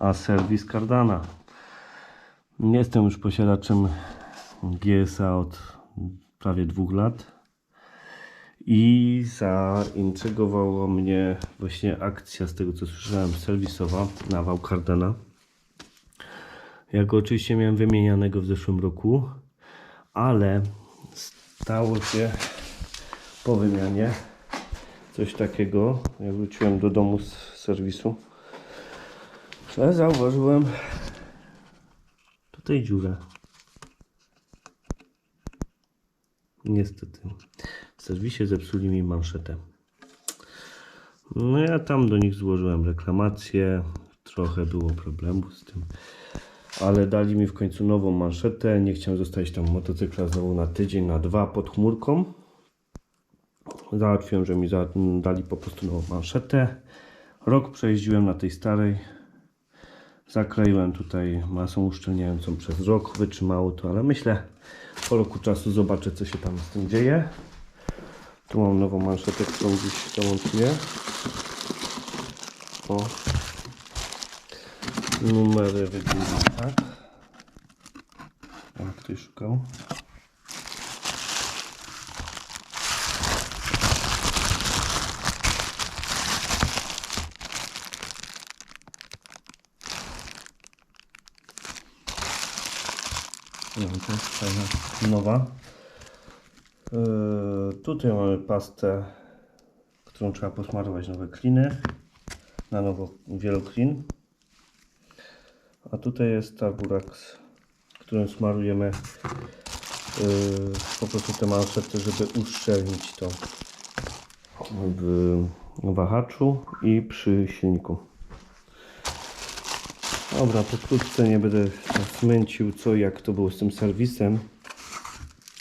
a serwis Cardana. Jestem już posiadaczem GSA od prawie dwóch lat i zaintrygowała mnie właśnie akcja, z tego co słyszałem, serwisowa na wał Cardana. Ja go oczywiście miałem wymienianego w zeszłym roku, ale stało się po wymianie coś takiego. Jak wróciłem do domu z serwisu, że zauważyłem tutaj dziurę. Niestety. W serwisie zepsuli mi manszetę. No ja tam do nich złożyłem reklamację. Trochę było problemów z tym. Ale dali mi w końcu nową manszetę. Nie chciałem zostawić tam motocykla znowu na tydzień, na dwa pod chmurką. Załatwiłem, że mi dali po prostu nową manszetę. Rok przejeździłem na tej starej. Zakleiłem tutaj masą uszczelniającą przez rok. Wytrzymało to, ale myślę po roku czasu zobaczę co się tam z tym dzieje. Tu mam nową manszetę, którą dziś zamontuję. O. Numery wyglądają tak. Jak ktoś szukał. No, to jest fajna, nowa. Yy, tutaj mamy pastę, którą trzeba posmarować nowe kliny. Na nowo wieloklin. A tutaj jest Taburax, którym smarujemy yy, po prostu te manszety, żeby uszczelnić to w wahaczu i przy silniku. Dobra, pokrótce nie będę was męcił co jak to było z tym serwisem.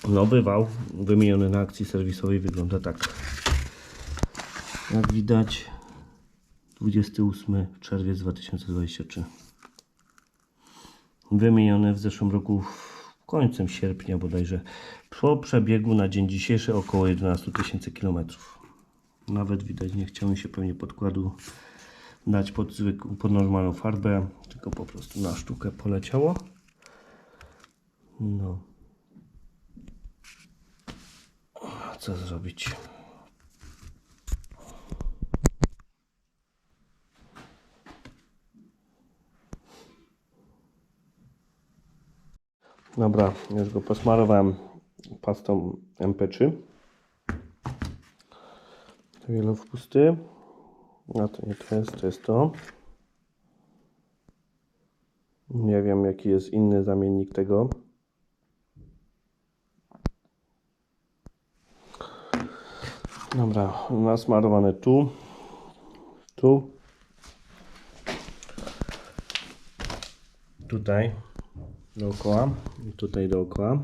Nowy wał wymieniony na akcji serwisowej wygląda tak. Jak widać 28 czerwiec 2023. Wymieniony w zeszłym roku końcem sierpnia bodajże. Po przebiegu na dzień dzisiejszy około 11 tysięcy kilometrów. Nawet widać nie chciałem się pewnie podkładu dać pod, zwykłą, pod normalną farbę, tylko po prostu na sztukę poleciało. No. Co zrobić? Dobra, już go posmarowałem pastą MP3. To wielowpusty. A to nie to jest, to jest to. Nie wiem jaki jest inny zamiennik tego. Dobra, nasmarowane tu, tu, tutaj dookoła, tutaj dookoła.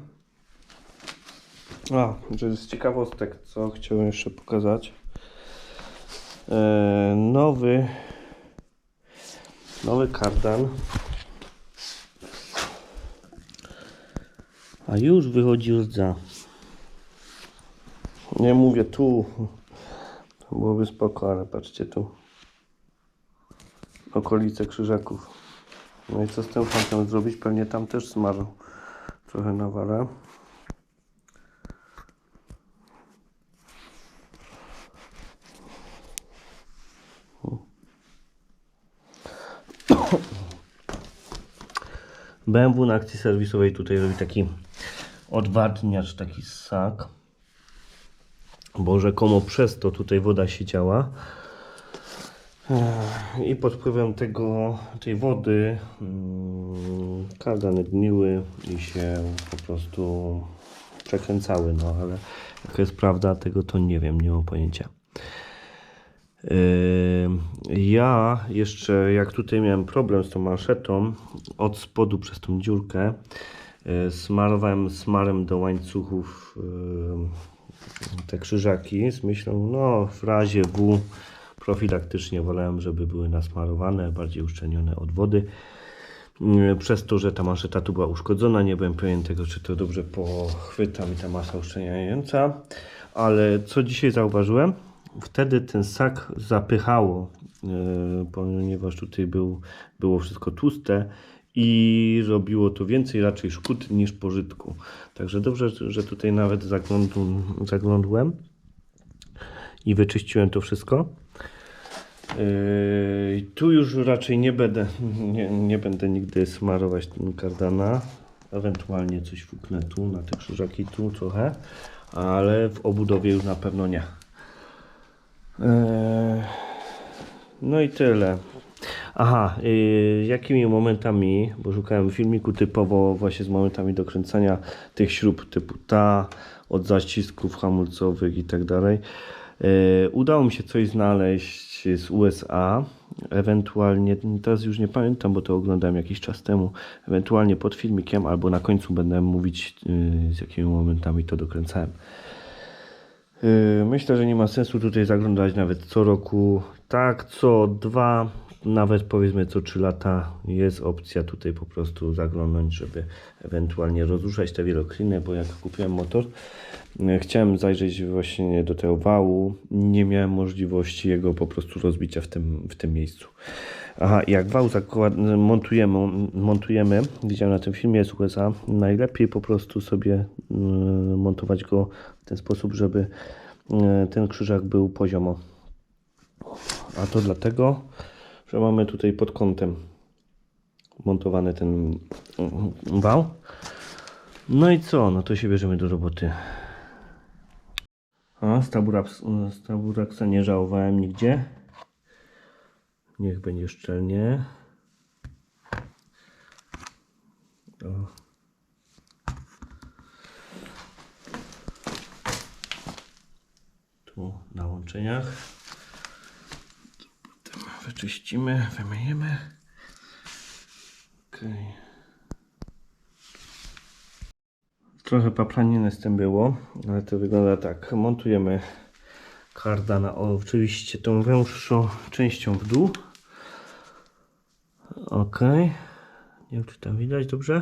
A, że z ciekawostek, co chciałem jeszcze pokazać. E, nowy nowy kardan. A już wychodzi rdza nie mówię tu. To byłoby spoko, ale patrzcie tu. Okolice krzyżaków. No i co z tym fantem zrobić? pewnie tam też smażą trochę nawala BMW na akcji serwisowej tutaj robi taki odwadniacz, taki sak. Bo rzekomo przez to tutaj woda siedziała. Ech, I pod wpływem tego, tej wody mm, kardany gniły i się po prostu przekręcały. No ale jaka jest prawda, tego to nie wiem, nie mam pojęcia. Yy, Ja jeszcze, jak tutaj miałem problem z tą manszetą, od spodu przez tą dziurkę yy, smarowałem smarem do łańcuchów yy, te krzyżaki z myślą, no w razie W profilaktycznie wolałem, żeby były nasmarowane, bardziej uszczelnione od wody. Przez to, że ta manszeta tu była uszkodzona, nie byłem pewien tego, czy to dobrze pochwyta mi ta masa uszczelniająca. Ale co dzisiaj zauważyłem? Wtedy ten sak zapychało, e, ponieważ tutaj był, było wszystko tłuste i robiło to więcej raczej szkód niż pożytku. Także dobrze, że tutaj nawet zaglądu, zaglądłem i wyczyściłem to wszystko. Yy, tu już raczej nie będę, nie, nie będę nigdy smarować kardana. Ewentualnie coś fuknę tu, na te krzyżaki tu trochę, ale w obudowie już na pewno nie. Yy, no i tyle. Aha, jakimi momentami, bo szukałem filmiku typowo właśnie z momentami dokręcania tych śrub typu ta, od zacisków hamulcowych i tak dalej. Yy, Udało mi się coś znaleźć z USA, ewentualnie, teraz już nie pamiętam, bo to oglądałem jakiś czas temu, ewentualnie pod filmikiem albo na końcu będę mówić yy, z jakimi momentami to dokręcałem. Yy, Myślę, że nie ma sensu tutaj zaglądać nawet co roku. Tak, co dwa, nawet powiedzmy co trzy lata jest opcja tutaj po prostu zaglądnąć, żeby ewentualnie rozruszać te wielokliny, bo jak kupiłem motor, yy, chciałem zajrzeć właśnie do tego wału, nie miałem możliwości jego po prostu rozbicia w tym, w tym miejscu. Aha, jak wał montujemy, montujemy, widziałem na tym filmie z USA, najlepiej po prostu sobie yy, montować go w ten sposób, żeby yy, ten krzyżak był poziomo. A to dlatego, że mamy tutaj pod kątem montowany ten yy, wał. No i co? No to się bierzemy do roboty. A, Staburaks- Staburaksa nie żałowałem nigdzie. Niech będzie szczelnie. O. Tu na łączeniach. Wyczyścimy, wymyjemy. Okej. Trochę paplaniny z tym było, ale to wygląda tak. Montujemy kardana, oczywiście tą węższą częścią w dół. Ok. Nie wiem, czy tam widać dobrze.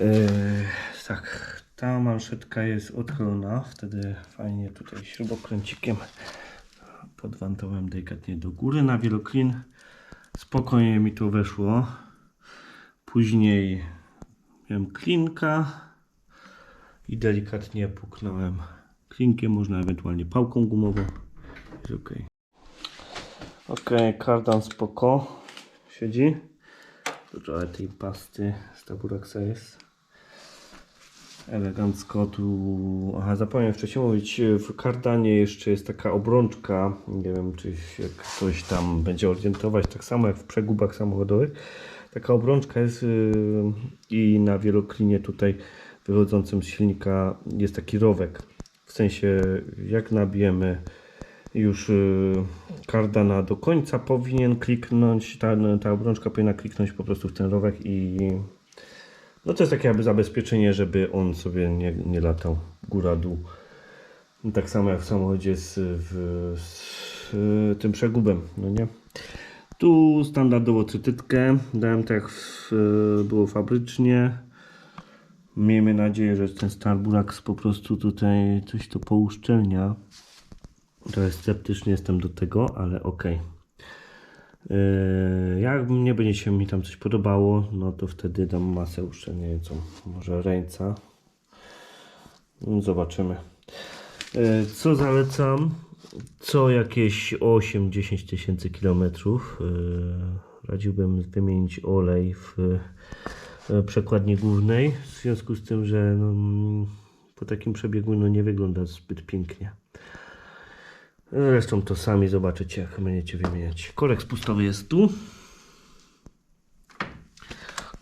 Yy, tak, ta manszetka jest odchylona. Wtedy fajnie tutaj śrubokręcikiem podwantowałem delikatnie do góry na wieloklin. Spokojnie mi to weszło. Później miałem klinka i delikatnie puknąłem klinkiem, można ewentualnie pałką gumową. Jest ok. Ok, kardan spoko. Siedzi. Trochę tej pasty z taburaksa jest. Elegancko tu. Aha, zapomniałem wcześniej mówić. W kardanie jeszcze jest taka obrączka. Nie wiem, czy się ktoś tam będzie orientować. Tak samo jak w przegubach samochodowych. Taka obrączka jest yy, i na wieloklinie tutaj wychodzącym z silnika jest taki rowek. W sensie, jak nabijemy już y, kardana do końca, powinien kliknąć, ta, ta obrączka powinna kliknąć po prostu w ten rowek i no to jest takie jakby zabezpieczenie, żeby on sobie nie, nie latał góra-dół. Tak samo jak w samochodzie z, w, z y, tym przegubem, no nie? Tu standardowo cytytkę, dałem tak jak w, y, było fabrycznie. Miejmy nadzieję, że ten Starburax po prostu tutaj coś to pouszczelnia. Trochę sceptyczny jestem do tego, ale ok. Jak nie będzie się mi tam coś podobało, no to wtedy dam masę uszczelniającą. Może ręca. No, Zobaczymy. Yy, Co zalecam? Co jakieś 8-10 tysięcy kilometrów yy, radziłbym wymienić olej w e, przekładni głównej, w związku z tym, że no, mm, po takim przebiegu no, nie wygląda zbyt pięknie. Zresztą to sami zobaczycie, jak będziecie wymieniać. Korek spustowy jest tu.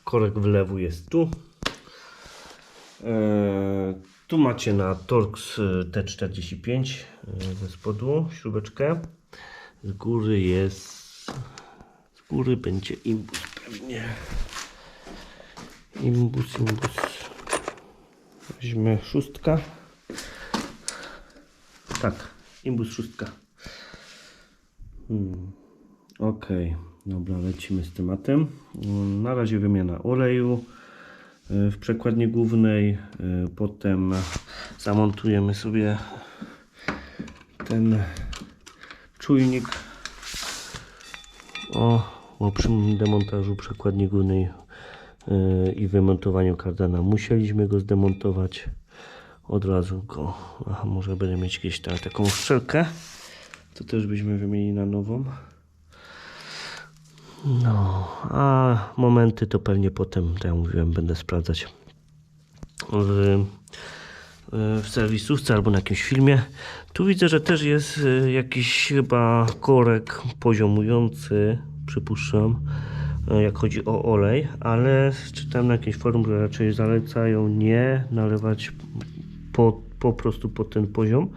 Korek wlewu jest tu. Eee, tu macie na Torx e, T45 e, ze spodu śrubeczkę. Z góry jest. Z góry będzie imbus pewnie. Imbus, imbus. Weźmy szóstka. Tak, imbus szóstka. Hmm. Ok, dobra, lecimy z tematem. Na razie wymiana oleju y, w przekładni głównej. y, Potem zamontujemy sobie ten czujnik o, bo przy demontażu przekładni górnej yy, i wymontowaniu kardana musieliśmy go zdemontować od razu go, aha, może będę mieć jakieś ta, taką szczelkę to też byśmy wymienili na nową. No, a momenty to pewnie potem, tak jak mówiłem, będę sprawdzać w, w serwisówce albo na jakimś filmie. Tu widzę, że też jest y, jakiś chyba korek poziomujący, przypuszczam, y, jak chodzi o olej, ale czytałem na jakimś forum, że raczej zalecają nie nalewać po, po prostu pod ten poziom.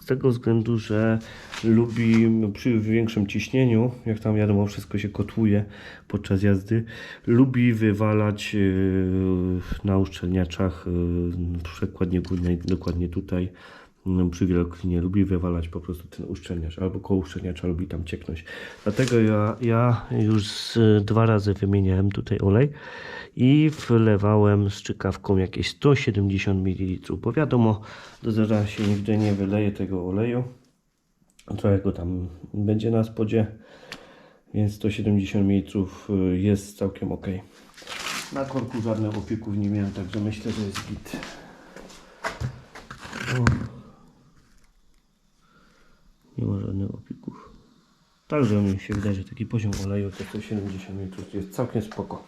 Z tego względu, że lubi przy większym ciśnieniu, jak tam wiadomo, wszystko się kotłuje podczas jazdy, lubi wywalać yy, na uszczelniaczach yy, przekładnie górnej, dokładnie tutaj yy, przy wieloklinie, lubi wywalać po prostu ten uszczelniacz, albo koło uszczelniacza lubi tam cieknąć. Dlatego ja, ja już dwa razy wymieniałem tutaj olej i wlewałem z czykawką jakieś 170 ml, bo wiadomo, do zera się nigdy nie wyleje tego oleju. Trochę go tam będzie na spodzie, więc 170 ml jest całkiem ok. Na korku żadnych opieków nie miałem, także myślę, że jest git. O. Nie ma żadnych opików. Także mi się wydaje, że taki poziom oleju to 170 ml jest całkiem spoko.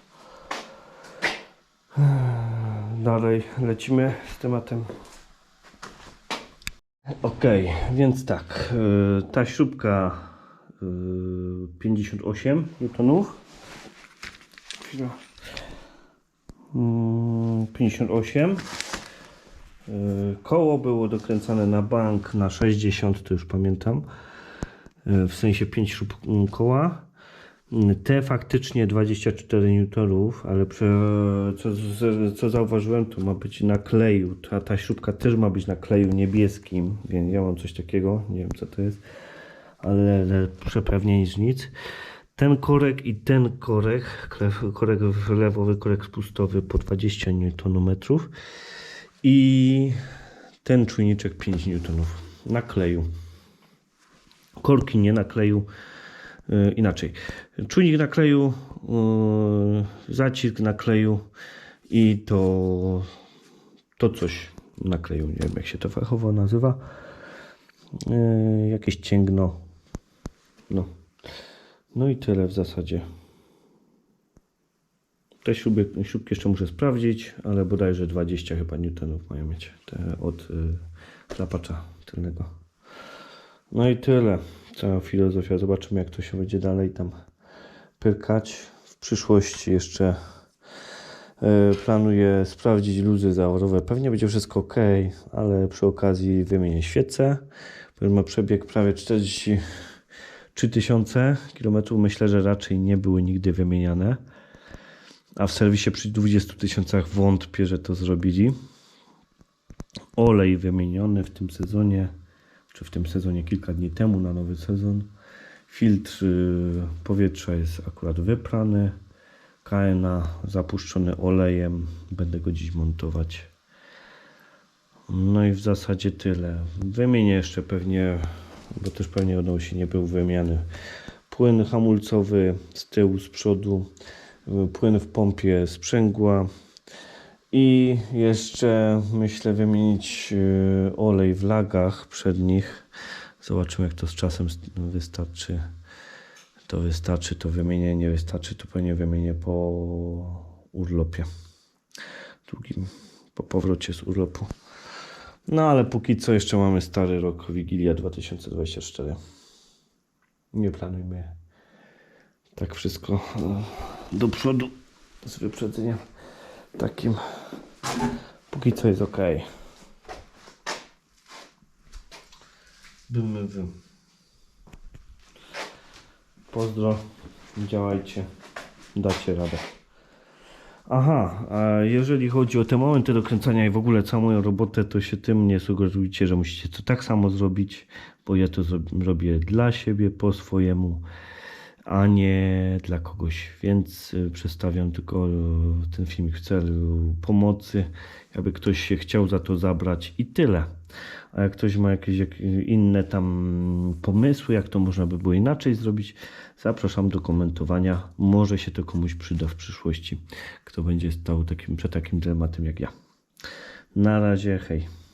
Dalej lecimy z tematem. Ok, więc tak, y, ta śrubka y, 58 Newtonów. Chwila. Mm, 58. Y, Koło było dokręcane na bank na 60, to już pamiętam. W sensie 5 śrub mm, koła. Te faktycznie 24 Newtonów, ale co, co zauważyłem, to ma być na kleju. Ta, ta śrubka też ma być na kleju niebieskim, więc ja mam coś takiego, nie wiem co to jest, ale, przepewnie niż nic. Ten korek i ten korek, korek wlewowy, korek spustowy po 20 Nm i ten czujniczek 5 Newtonów na kleju. Korki nie na kleju, Yy, inaczej. Czujnik na kleju, yy, zacisk na kleju i to, to coś na kleju. Nie wiem jak się to fachowo nazywa. Yy, jakieś cięgno. No. no i tyle w zasadzie. Te śruby, śrubki jeszcze muszę sprawdzić, ale bodajże 20 chyba newtonów mają mieć te od yy, klapacza tylnego. No i tyle. Cała filozofia. Zobaczymy, jak to się będzie dalej tam pyrkać. W przyszłości jeszcze e, planuję sprawdzić luzy zawodowe. Pewnie będzie wszystko ok, ale przy okazji wymienię świecę. Który ma przebieg prawie 43 tysiące kilometrów. Myślę, że raczej nie były nigdy wymieniane. A w serwisie przy 20 tysiącach wątpię, że to zrobili. Olej wymieniony w tym sezonie czy w tym sezonie kilka dni temu na nowy sezon. Filtr y, powietrza jest akurat wyprany. KNA zapuszczony olejem. Będę go dziś montować. No i w zasadzie tyle. Wymienię jeszcze pewnie, bo też pewnie odnosi nie był wymiany. Płyn hamulcowy z tyłu, z przodu. y, Płyn w pompie sprzęgła. I jeszcze myślę wymienić y, olej w lagach przednich. Zobaczymy jak to z czasem wystarczy. To wystarczy, to wymienię, nie wystarczy, to pewnie wymienię po urlopie. Długim, po powrocie z urlopu. No ale póki co jeszcze mamy stary rok, Wigilia 2024. Nie planujmy tak wszystko e, do przodu z wyprzedzeniem takim. Póki co jest ok. Bym, bym. Pozdro, działajcie, dacie radę. Aha, jeżeli chodzi o te momenty dokręcania i w ogóle całą moją robotę, to się tym nie sugerujcie, że musicie to tak samo zrobić, bo ja to zro- robię dla siebie, po swojemu. A nie dla kogoś. Więc y, przedstawiam tylko y, ten filmik w celu pomocy, aby ktoś się chciał za to zabrać i tyle. A jak ktoś ma jakieś jak, inne tam pomysły, jak to można by było inaczej zrobić, zapraszam do komentowania. Może się to komuś przyda w przyszłości, kto będzie stał takim, przed takim dylematem jak ja. Na razie, hej.